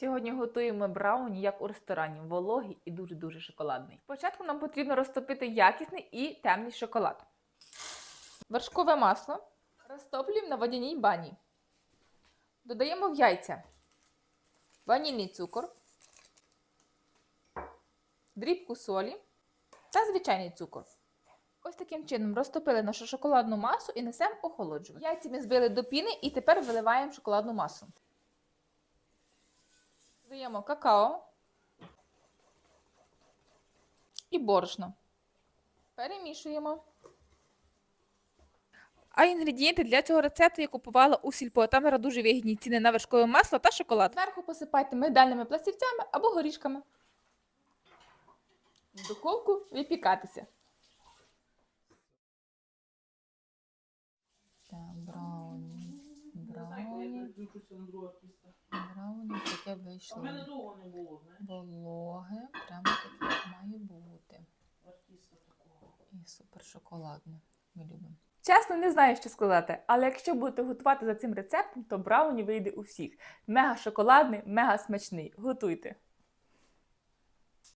Сьогодні готуємо брауні, як у ресторані, вологий і дуже-дуже шоколадний. Спочатку нам потрібно розтопити якісний і темний шоколад. Вершкове масло розтоплюємо на водяній бані. Додаємо в яйця ванільний цукор, дрібку солі та звичайний цукор. Ось таким чином розтопили нашу шоколадну масу і несемо охолоджувати. Яйця ми збили до піни і тепер виливаємо шоколадну масу. Додаємо какао і борошно. Перемішуємо. А інгредієнти для цього рецепту я купувала у сільпо. Там зараз дуже вигідні ціни на вершкове масло та шоколад. Зверху посипайте мигдальними пластівцями або горішками. В духовку випікатися. Так, брауні. Брауні. Таке вийшло. У мене довго не було, знаєш, Вологе, прямо таке має бути. І супер шоколадне. Ми любимо. Чесно, не знаю, що сказати, але якщо будете готувати за цим рецептом, то брауні вийде у всіх. Мега шоколадний, мега смачний. Готуйте!